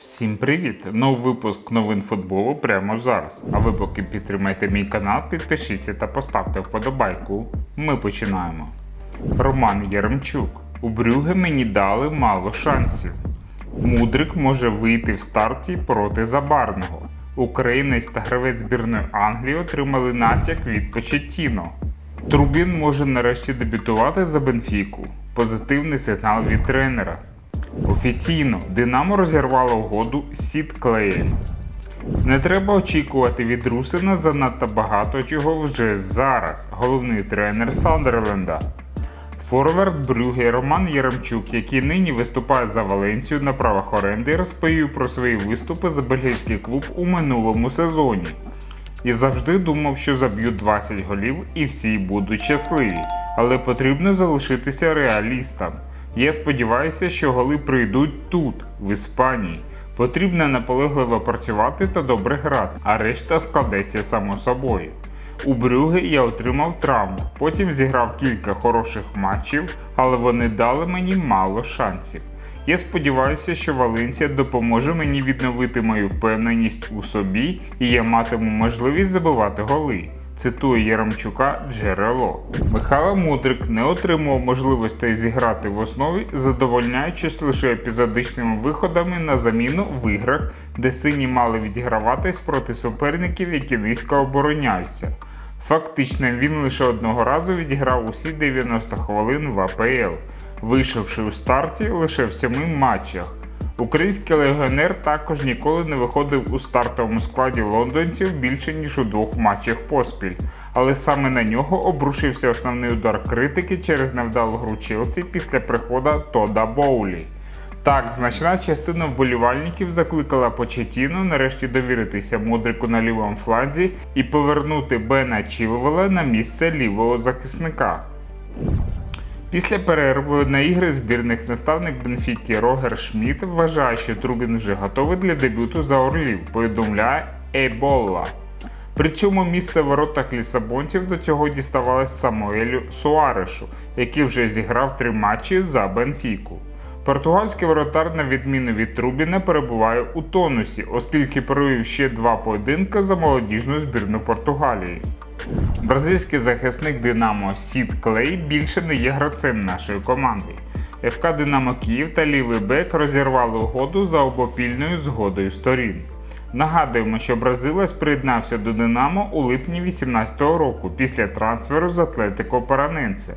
Всім привіт! Новий випуск новин футболу прямо зараз. А ви поки підтримайте мій канал, підпишіться та поставте вподобайку. Ми починаємо. Роман Яремчук. У Брюге мені дали мало шансів. Мудрик може вийти в старті проти Забарного. Українець та гравець збірної Англії отримали натяк від Почеттіно. Трубін може нарешті дебютувати за Бенфіку. Позитивний сигнал від тренера. Офіційно Динамо розірвало угоду з Сід Клеєм. Не треба очікувати від Русина занадто багато чого вже зараз. Головний тренер Сандерленда. Форвард Брюге Роман Яремчук, який нині виступає за Валенцію на правах оренди, розповів про свої виступи за бельгійський клуб у минулому сезоні. І завжди думав, що заб'ю 20 голів і всі будуть щасливі, але потрібно залишитися реалістом. Я сподіваюся, що голи прийдуть тут, в Іспанії. Потрібно наполегливо працювати та добре грати, а решта складеться само собою. У Брюге я отримав травму, потім зіграв кілька хороших матчів, але вони дали мені мало шансів. Я сподіваюся, що Валенсія допоможе мені відновити мою впевненість у собі і я матиму можливість забивати голи. Цитує Яремчука джерело. Михайло Мудрик не отримував можливостей зіграти в основі, задовольняючись лише епізодичними виходами на заміну в іграх, де сині мали відіграватись проти суперників, які низько обороняються. Фактично, він лише одного разу відіграв усі 90 хвилин в АПЛ, вийшовши у старті лише в сьоми матчах. Український легіонер також ніколи не виходив у стартовому складі лондонців більше ніж у двох матчах поспіль, але саме на нього обрушився основний удар критики через невдалу гру Челсі після приходу Тода Боулі. Так, значна частина вболівальників закликала Почетіно нарешті довіритися Мудрику на лівому фланзі і повернути Бена Чілвела на місце лівого захисника. Після перерви на ігри збірних наставник Бенфіки Рогер Шмідт вважає, що Трубін вже готовий для дебюту за Орлів, повідомляє Ейболла. При цьому місце в воротах лісабонців до цього діставалось Самуелю Суарешу, який вже зіграв три матчі за Бенфіку. Португальський воротар, на відміну від Трубіна, перебуває у тонусі, оскільки провів ще два поєдинки за молодіжну збірну Португалії. Бразильський захисник Динамо Сід Клей більше не є гравцем нашої команди. ФК Динамо Київ та лівий бек розірвали угоду за обопільною згодою сторін. Нагадуємо, що бразилець приєднався до Динамо у липні 2018 року після трансферу з Атлетико Параненсе.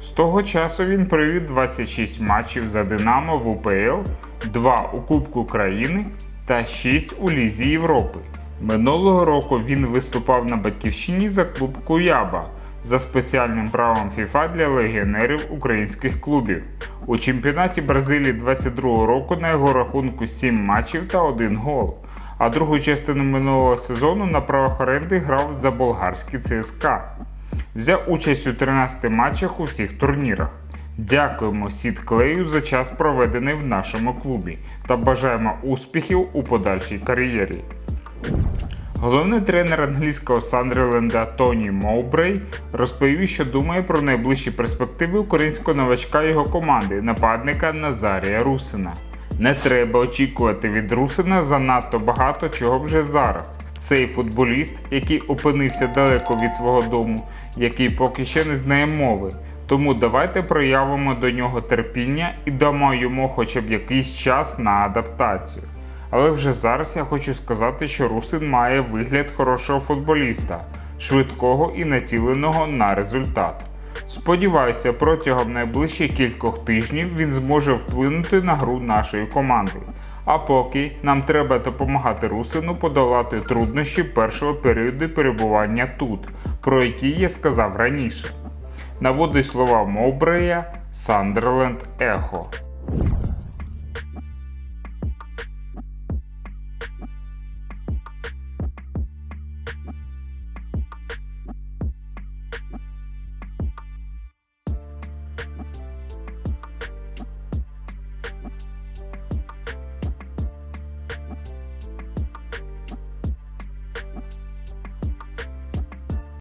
З того часу він провів 26 матчів за Динамо в УПЛ, 2 у Кубку країни та 6 у Лізі Європи. Минулого року він виступав на батьківщині за клуб Куяба за спеціальним правом FIFA для легіонерів українських клубів. У чемпіонаті Бразилії 22 року на його рахунку 7 матчів та 1 гол. А другу частину минулого сезону на правах оренди грав за болгарський ЦСКА. Взяв участь у 13 матчах у всіх турнірах. Дякуємо Сід Клею за час проведений в нашому клубі та бажаємо успіхів у подальшій кар'єрі. Головний тренер англійського Сандерленда Тоні Моубрей розповів, що думає про найближчі перспективи українського новачка його команди, нападника Назарія Русина. Не треба очікувати від Русина занадто багато чого вже зараз. Цей футболіст, який опинився далеко від свого дому, який поки ще не знає мови. Тому давайте проявимо до нього терпіння і дамо йому хоча б якийсь час на адаптацію. Але вже зараз я хочу сказати, що Русин має вигляд хорошого футболіста, швидкого і націленого на результат. Сподіваюся, протягом найближчих кількох тижнів він зможе вплинути на гру нашої команди. А поки нам треба допомагати Русину подолати труднощі першого періоду перебування тут, про які я сказав раніше. Наводить слова Мовбрея Сандерленд Ехо.